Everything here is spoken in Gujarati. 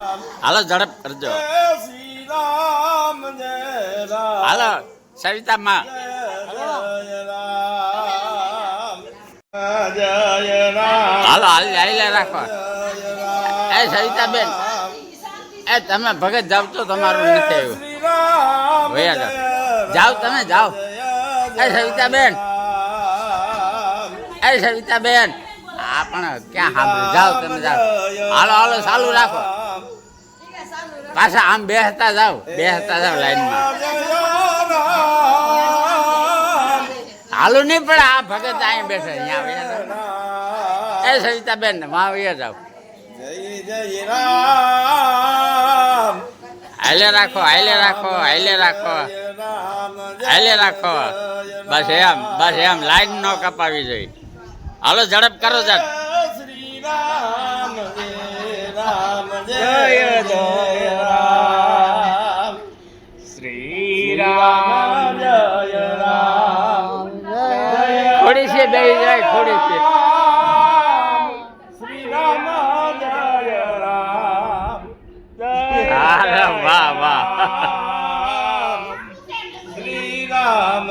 હાલો, ઝડપ કરજો. હાલો સવિતા માં હાલો, હાલ, હાલે, રાખો. એ સવિતા બેન એ તમે ભગત જાવ તો તમારું નથી આવ્યું. ભૈયા જાઓ. તમે, જાઓ. એ સવિતા બેન એ સવિતા બેન આ ક્યાં સાંભળ્યું જાઓ તમે, જાઓ. હાલો હાલો, ચાલુ રાખો. પાછા આમ બેસતા જાઓ બેસતા જાવ લાઈનમાં. હાલો નહીં પણ આ ભગત અહીં બેસે અહીંયા એ સવિતા બેનમાં વયા જાવ. જય જય હાલે રાખો હાલે રાખો હાલે રાખો. હાલે રાખો. બસ એમ બસ એમ લાઈન ન કપાવી જોઈએ. હાલો ઝડપ કરો શ્રી રામ જય રામ જય રામ દઈ જાય ખોડી શ્રી રામ જય રામ વાહ વાહ. શ્રી રામ.